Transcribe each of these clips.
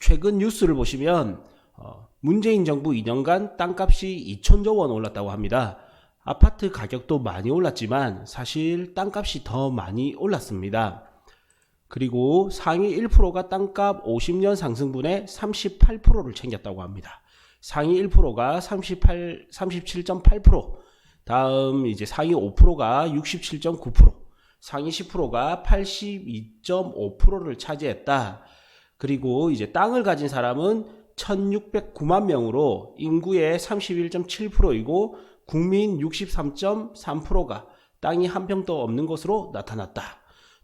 최근 뉴스를 보시면 어, 문재인 정부 2년간 땅값이 2천조 원 올랐다고 합니다. 아파트 가격도 많이 올랐지만 사실 땅값이 더 많이 올랐습니다. 그리고 상위 1%가 땅값 50년 상승분의 38%를 챙겼다고 합니다. 상위 1%가 38, 37.8%, 다음 이제 상위 5%가 67.9%, 상위 10%가 82.5%를 차지했다. 그리고 이제 땅을 가진 사람은 1609만 명으로 인구의 31.7%이고 국민 63.3%가 땅이 한 평도 없는 것으로 나타났다.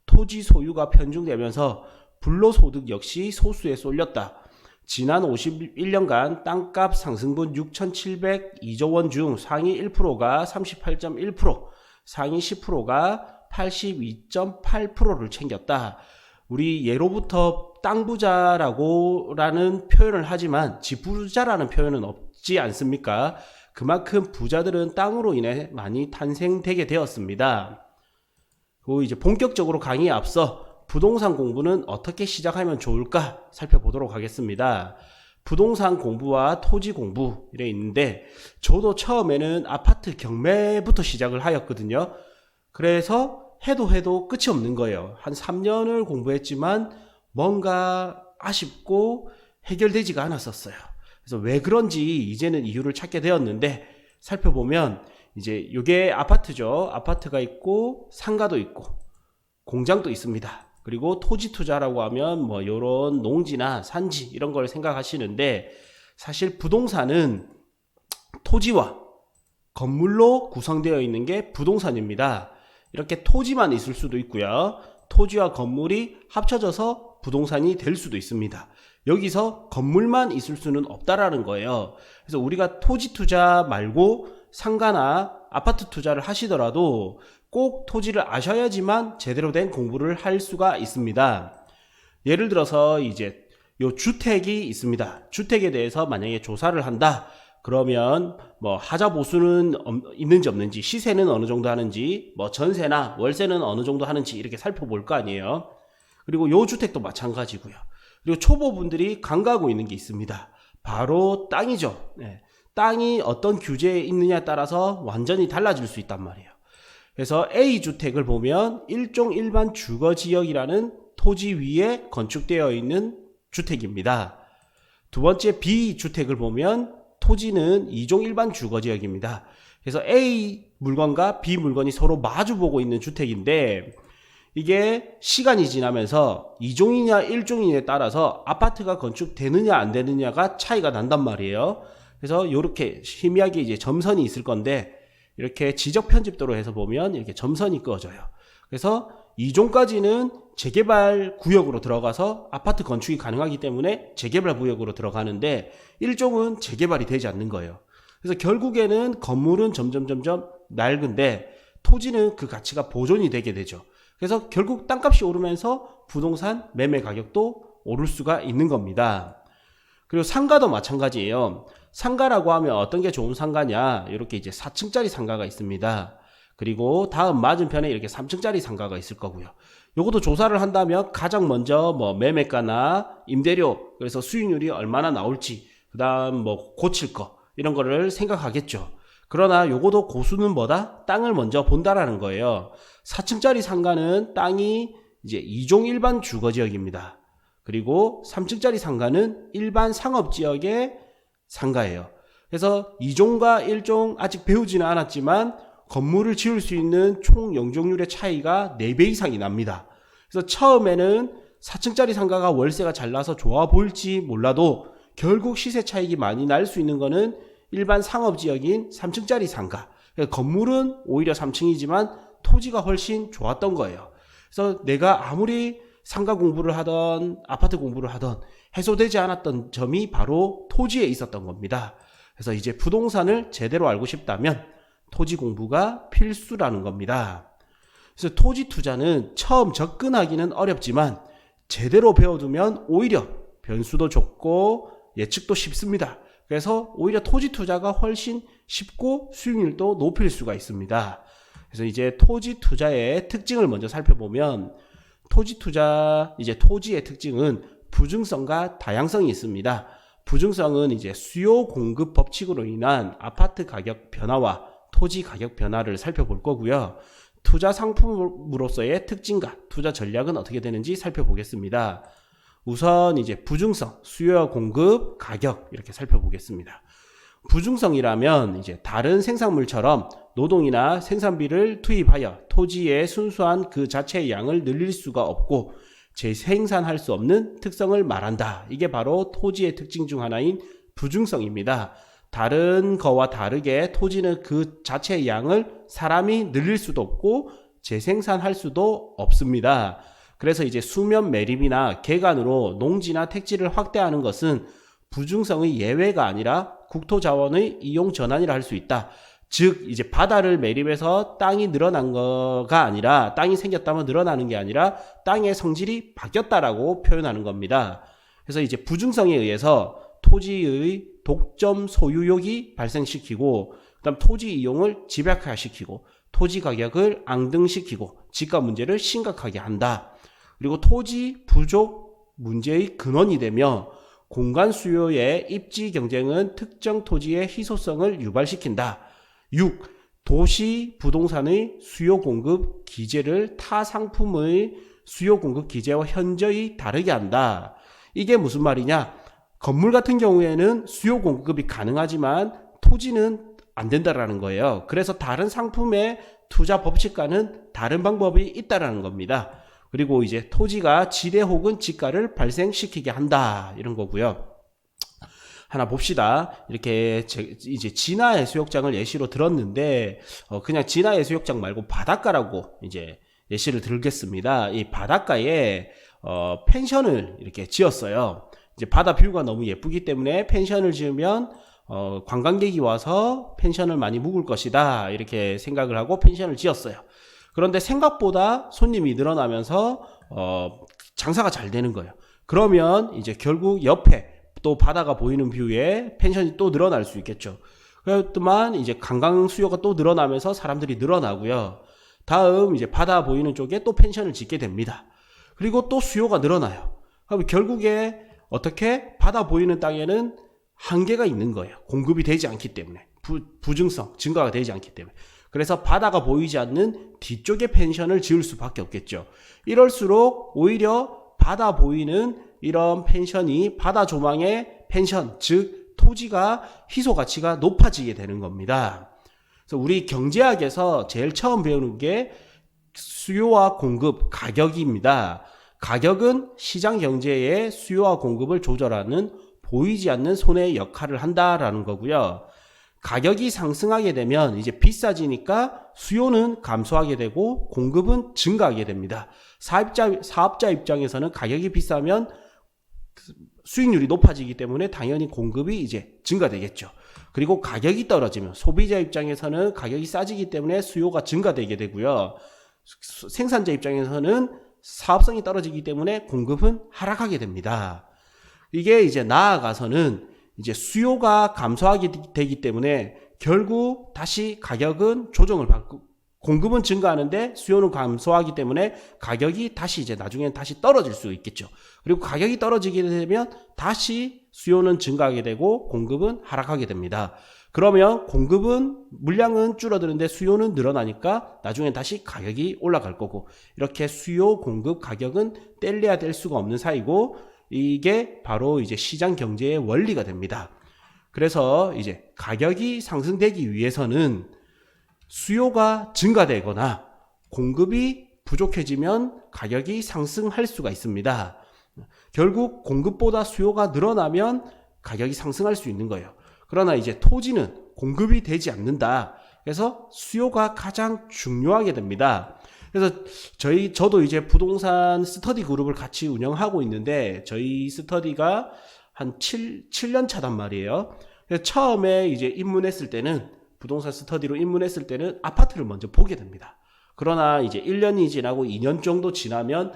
토지 소유가 편중되면서 불로소득 역시 소수에 쏠렸다. 지난 51년간 땅값 상승분 6,702조 원 중 상위 1%가 38.1%, 상위 10%가 82.8%를 챙겼다. 우리 예로부터 땅 부자라고라는 표현을 하지만 집 부자라는 표현은 없지 않습니까? 그만큼 부자들은 땅으로 인해 많이 탄생되게 되었습니다. 그리고 이제 본격적으로 강의에 앞서 부동산 공부는 어떻게 시작하면 좋을까 살펴보도록 하겠습니다. 부동산 공부와 토지 공부 이래 있는데 저도 처음에는 아파트 경매부터 시작을 하였거든요. 그래서 해도 해도 끝이 없는 거예요. 한 3년을 공부했지만 뭔가 아쉽고 해결되지가 않았었어요. 그래서 왜 그런지 이제는 이유를 찾게 되었는데 살펴보면 이제 이게 아파트죠. 아파트가 있고 상가도 있고 공장도 있습니다. 그리고 토지 투자라고 하면 뭐 요런 농지나 산지 이런 걸 생각하시는데 사실 부동산은 토지와 건물로 구성되어 있는 게 부동산입니다. 이렇게 토지만 있을 수도 있고요. 토지와 건물이 합쳐져서 부동산이 될 수도 있습니다. 여기서 건물만 있을 수는 없다라는 거예요. 그래서 우리가 토지 투자 말고 상가나 아파트 투자를 하시더라도 꼭 토지를 아셔야지만 제대로 된 공부를 할 수가 있습니다. 예를 들어서 이제 요 주택이 있습니다. 주택에 대해서 만약에 조사를 한다. 그러면 뭐 하자 보수는 없- 있는지 없는지 시세는 어느 정도 하는지 뭐 전세나 월세는 어느 정도 하는지 이렇게 살펴볼 거 아니에요. 그리고 요 주택도 마찬가지고요. 그리고 초보분들이 간과하고 있는 게 있습니다. 바로 땅이죠. 네. 땅이 어떤 규제에 있느냐에 따라서 완전히 달라질 수 있단 말이에요. 그래서 A 주택을 보면 일종 일반 주거 지역이라는 토지 위에 건축되어 있는 주택입니다. 두 번째 B 주택을 보면 토지는 이종 일반 주거 지역입니다. 그래서 A 물건과 B 물건이 서로 마주 보고 있는 주택인데 이게 시간이 지나면서 2종이냐 1종이냐에 따라서 아파트가 건축되느냐 안 되느냐가 차이가 난단 말이에요. 그래서 이렇게 희미하게 이제 점선이 있을 건데 이렇게 지적 편집도로 해서 보면 이렇게 점선이 그어져요. 그래서 2종까지는 재개발 구역으로 들어가서 아파트 건축이 가능하기 때문에 재개발 구역으로 들어가는데 1종은 재개발이 되지 않는 거예요. 그래서 결국에는 건물은 점점 점점 낡은데 토지는 그 가치가 보존이 되게 되죠. 그래서 결국 땅값이 오르면서 부동산 매매 가격도 오를 수가 있는 겁니다. 그리고 상가도 마찬가지예요. 상가라고 하면 어떤 게 좋은 상가냐? 이렇게 이제 4층짜리 상가가 있습니다. 그리고 다음 맞은편에 이렇게 3층짜리 상가가 있을 거고요. 요것도 조사를 한다면 가장 먼저 뭐 매매가나 임대료, 그래서 수익률이 얼마나 나올지, 그 다음 뭐 고칠 거, 이런 거를 생각하겠죠. 그러나 요것도 고수는 뭐다? 땅을 먼저 본다라는 거예요. 4층짜리 상가는 땅이 이제 2종 일반 주거 지역입니다. 그리고 3층짜리 상가는 일반 상업 지역의 상가예요. 그래서 2종과 1종 아직 배우지는 않았지만 건물을 지을 수 있는 총 영종률의 차이가 4배 이상이 납니다. 그래서 처음에는 4층짜리 상가가 월세가 잘 나서 좋아 보일지 몰라도 결국 시세 차익이 많이 날 수 있는 거는 일반 상업 지역인 3층짜리 상가. 그러니까 건물은 오히려 3층이지만 토지가 훨씬 좋았던 거예요. 그래서 내가 아무리 상가 공부를 하던 아파트 공부를 하던 해소되지 않았던 점이 바로 토지에 있었던 겁니다. 그래서 이제 부동산을 제대로 알고 싶다면 토지 공부가 필수라는 겁니다. 그래서 토지 투자는 처음 접근하기는 어렵지만 제대로 배워두면 오히려 변수도 적고 예측도 쉽습니다. 그래서 오히려 토지 투자가 훨씬 쉽고 수익률도 높일 수가 있습니다. 그래서 이제 토지 투자의 특징을 먼저 살펴보면 토지 투자 이제 토지의 특징은 부증성과 다양성이 있습니다. 부증성은 이제 수요 공급 법칙으로 인한 아파트 가격 변화와 토지 가격 변화를 살펴볼 거고요. 투자 상품으로서의 특징과 투자 전략은 어떻게 되는지 살펴보겠습니다. 우선 이제 부증성, 수요와 공급, 가격 이렇게 살펴보겠습니다. 부증성이라면 이제 다른 생산물처럼 노동이나 생산비를 투입하여 토지의 순수한 그 자체의 양을 늘릴 수가 없고 재생산할 수 없는 특성을 말한다. 이게 바로 토지의 특징 중 하나인 부증성입니다. 다른 거와 다르게 토지는 그 자체의 양을 사람이 늘릴 수도 없고 재생산할 수도 없습니다. 그래서 이제 수면 매립이나 개간으로 농지나 택지를 확대하는 것은 부중성의 예외가 아니라 국토 자원의 이용 전환이라 할 수 있다. 즉 이제 바다를 매립해서 땅이 늘어난 거가 아니라 땅이 생겼다면 늘어나는 게 아니라 땅의 성질이 바뀌었다라고 표현하는 겁니다. 그래서 이제 부중성에 의해서 토지의 독점 소유욕이 발생시키고 그다음 토지 이용을 집약화시키고 토지 가격을 앙등시키고 집가 문제를 심각하게 한다. 그리고 토지 부족 문제의 근원이 되며 공간 수요의 입지 경쟁은 특정 토지의 희소성을 유발시킨다. 6. 도시 부동산의 수요 공급 기제를 타 상품의 수요 공급 기제와 현저히 다르게 한다. 이게 무슨 말이냐? 건물 같은 경우에는 수요 공급이 가능하지만 토지는 안 된다라는 거예요. 그래서 다른 상품의 투자 법칙과는 다른 방법이 있다라는 겁니다. 그리고 이제 토지가 지대 혹은 지가를 발생시키게 한다. 이런 거고요. 하나 봅시다. 이렇게 제, 이제 진화 해수욕장을 예시로 들었는데 어, 그냥 진화 해수욕장 말고 바닷가라고 이제 예시를 들겠습니다. 이 바닷가에 어, 펜션을 이렇게 지었어요. 이제 바다 뷰가 너무 예쁘기 때문에 펜션을 지으면 어, 관광객이 와서 펜션을 많이 묵을 것이다 이렇게 생각을 하고 펜션을 지었어요. 그런데 생각보다 손님이 늘어나면서 어, 장사가 잘 되는 거예요. 그러면 이제 결국 옆에 또 바다가 보이는 뷰에 펜션이 또 늘어날 수 있겠죠. 그렇지만 이제 관광 수요가 또 늘어나면서 사람들이 늘어나고요. 다음 이제 바다 보이는 쪽에 또 펜션을 짓게 됩니다. 그리고 또 수요가 늘어나요. 그럼 결국에 어떻게 바다 보이는 땅에는 한계가 있는 거예요. 공급이 되지 않기 때문에 부, 부증성 증가가 되지 않기 때문에 그래서 바다가 보이지 않는 뒤쪽에 펜션을 지을 수밖에 없겠죠. 이럴수록 오히려 바다 보이는 이런 펜션이 바다 조망의 펜션 즉 토지가 희소 가치가 높아지게 되는 겁니다. 그래서 우리 경제학에서 제일 처음 배우는 게 수요와 공급 가격입니다. 가격은 시장 경제의 수요와 공급을 조절하는 보이지 않는 손의 역할을 한다라는 거고요. 가격이 상승하게 되면 이제 비싸지니까 수요는 감소하게 되고 공급은 증가하게 됩니다. 사업자, 사업자 입장에서는 가격이 비싸면 수익률이 높아지기 때문에 당연히 공급이 이제 증가되겠죠. 그리고 가격이 떨어지면 소비자 입장에서는 가격이 싸지기 때문에 수요가 증가되게 되고요. 생산자 입장에서는 사업성이 떨어지기 때문에 공급은 하락하게 됩니다. 이게 이제 나아가서는 이제 수요가 감소하게 되기 때문에 결국 다시 가격은 조정을 받고 공급은 증가하는데 수요는 감소하기 때문에 가격이 다시 이제 나중엔 다시 떨어질 수 있겠죠. 그리고 가격이 떨어지게 되면 다시 수요는 증가하게 되고 공급은 하락하게 됩니다. 그러면 공급은 물량은 줄어드는데 수요는 늘어나니까 나중엔 다시 가격이 올라갈 거고 이렇게 수요 공급 가격은 뗄래야 뗄 수가 없는 사이고 이게 바로 이제 시장 경제의 원리가 됩니다. 그래서 이제 가격이 상승되기 위해서는 수요가 증가되거나 공급이 부족해지면 가격이 상승할 수가 있습니다. 결국 공급보다 수요가 늘어나면 가격이 상승할 수 있는 거예요. 그러나 이제 토지는 공급이 되지 않는다. 그래서 수요가 가장 중요하게 됩니다. 그래서 저희 저도 이제 부동산 스터디 그룹을 같이 운영하고 있는데 저희 스터디가 한 7, 7년 차단 말이에요. 처음에 이제 입문했을 때는 부동산 스터디로 입문했을 때는 아파트를 먼저 보게 됩니다. 그러나 이제 1년이 지나고 2년 정도 지나면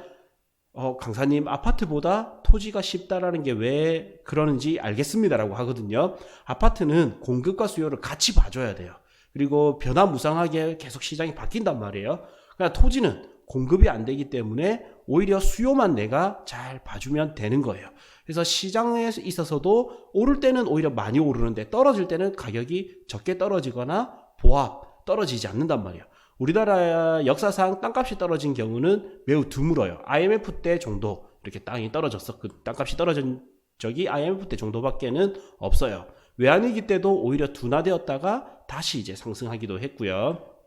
어, 강사님, 아파트보다 토지가 쉽다라는 게 왜 그러는지 알겠습니다라고 하거든요. 아파트는 공급과 수요를 같이 봐줘야 돼요. 그리고 변화무쌍하게 계속 시장이 바뀐단 말이에요. 그러니까 토지는 공급이 안 되기 때문에 오히려 수요만 내가 잘 봐주면 되는 거예요. 그래서 시장에 있어서도 오를 때는 오히려 많이 오르는데 떨어질 때는 가격이 적게 떨어지거나 보합 떨어지지 않는단 말이에요. 우리나라 역사상 땅값이 떨어진 경우는 매우 드물어요. IMF 때 정도 이렇게 땅이 떨어졌어. 그 땅값이 떨어진 적이 IMF 때 정도밖에는 없어요. 외환위기 때도 오히려 둔화되었다가 다시 이제 상승하기도 했고요.